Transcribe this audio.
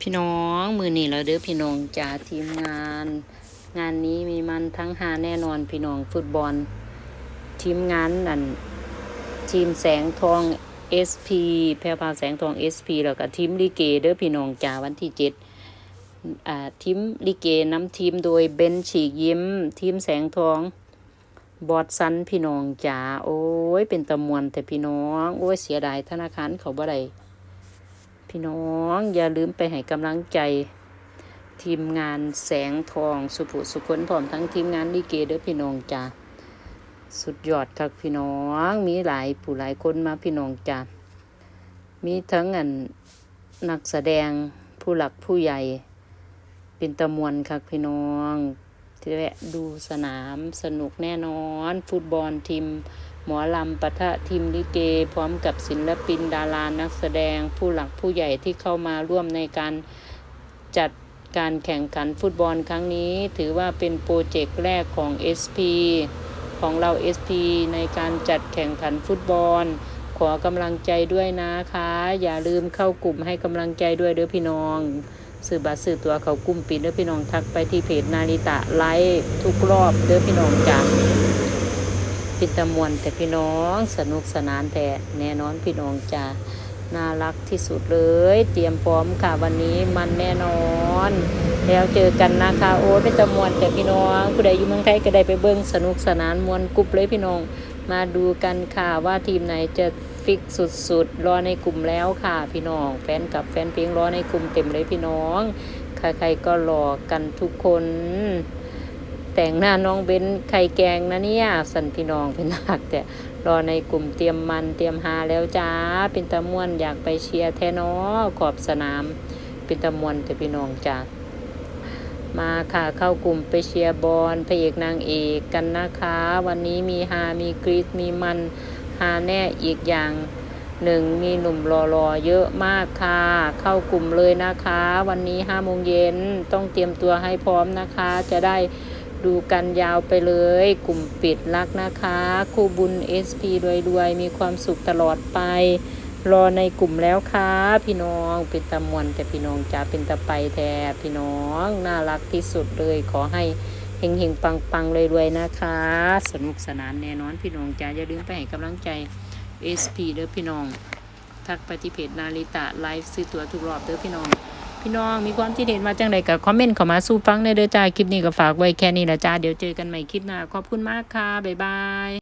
พี่น้องมือนี่แล้วเด้อพี่น้องจ้าทีมงาน งานนี้มีมันทั้งหาแน่นอนพี่น้องฟุตบอล ทีมงานนั่นทีมแสงทอง SP แพรพราวแสงทอง SP แล้วก็ทีมลิเกเด้อพี่น้องจ้าวันที่เจ็ดอ่าทีมลิเกน้ำทีมโดยเบนฉีกยิ้ม ทีมแสงทองบอดซันพี่น้องจ๋าโอ้ยเป็นตะมวนแต่พี่น้อง โอ้ยเสียดายธนาคารเขาบ่ได้ พี่น้องอย่าลืมไปให้กำลังใจทีมงานแสงทองสุภุสุคนพร้อมทั้งทีมงานลิเกเด้อพี่น้องจ้าสุดยอดครับพี่น้องมีหลายผู้หลายคนมาพี่น้องจ้ามีทั้งอันนักแสดงผู้หลักผู้ใหญ่เป็นตะมวนครับพี่น้องที่แวะดูสนามสนุกแน่นอน ฟุตบอลทีม หมอลำปะทะทีมลิเก พร้อมกับศิลปินดารานักแสดงผู้หลักผู้ใหญ่ที่เข้ามาร่วมในการจัดการแข่งขันฟุตบอลครั้งนี้ ถือว่าเป็นโปรเจกต์แรกของ SP ของเรา SP ในการจัดแข่งขันฟุตบอล ขอกำลังใจด้วยนะคะ อย่าลืมเข้ากลุ่มให้กำลังใจด้วยเด้อพี่น้องซื้อบัตรซื้อตัวเขากลุ่มปิดเด้อพี่น้องทักไปที่เพจนาริตะไลฟ์ทุกรอบเด้อพี่น้องจ้ะาพิตามวนแต่พี่น้องสนุกสนานแต่แน่นอนพี่น้องจ้าน่ารักที่สุดเลย เตรียมพร้อมค่ะวันนี้มันแน่นอน แล้วเจอกันนะคะโอ้พิตามวนแต่พี่น้องผู้ใดอยู่เมืองไทยก็ได้ไปเบิ้งสนุกสนานมวนกรุบเลยพี่น้อง มาดูกันค่ะว่าทีมไหนจะฟิกสุดๆรอในกลุ่มแล้วค่ะพี่น้องแฟนกับแฟนเพลงรอในกลุ่มเต็มเลยพี่น้องใครๆก็รอกันทุกคน แต่งหน้าน้องเบ้นไข่แกงนะเนี่ย สันพี่น้องเป็นหักแต่รอในกลุ่มเตรียมมันเตรียมหาแล้วจ้า เป็นตะมวนอยากไปเชียร์แทนอขอบสนาม เป็นตะมวนแต่พี่น้องจ้ามาค่ะเข้ากลุ่มไปเชียร์บอลพระเอกนางเอกกันนะคะ วันนี้มีฮามีกรีดมีมันฮาแน่อีกอย่างหนึ่งมีหนุ่มรอๆเยอะมากค่ะ เข้ากลุ่มเลยนะคะ วันนี้ห้าโมงเย็นต้องเตรียมตัวให้พร้อมนะคะ จะได้ ดูกันยาวไปเลย กลุ่มปิดรักนะคะ คู่บุญ SP รวยๆ มีความสุขตลอดไป รอในกลุ่มแล้วค่ะ พี่น้องเป็นตะมวนแต่พี่น้องจะเป็นตะไปแท้พี่น้องน่ารักที่สุดเลยขอให้เฮงๆปังๆรวยๆนะคะ สนุกสนานแน่นอนพี่น้องจ้าอย่าลืมไปให้กำลังใจ SP เด้อพี่น้อง ทักปที่เพจนาริตะไลฟ์ซื้อตัวทุกรอบเด้อพี่น้อง พี่น้องมีความคิดเห็นมาจังใดกับคอมเมนต์เข้ามาสู้ฟังในเด้อจ้าคลิปนี้ก็ฝากไว้แค่นี้ละจ้าเดี๋ยวเจอกันใหม่คลิปหน้าขอบคุณมากค่ะบ๊ายบาย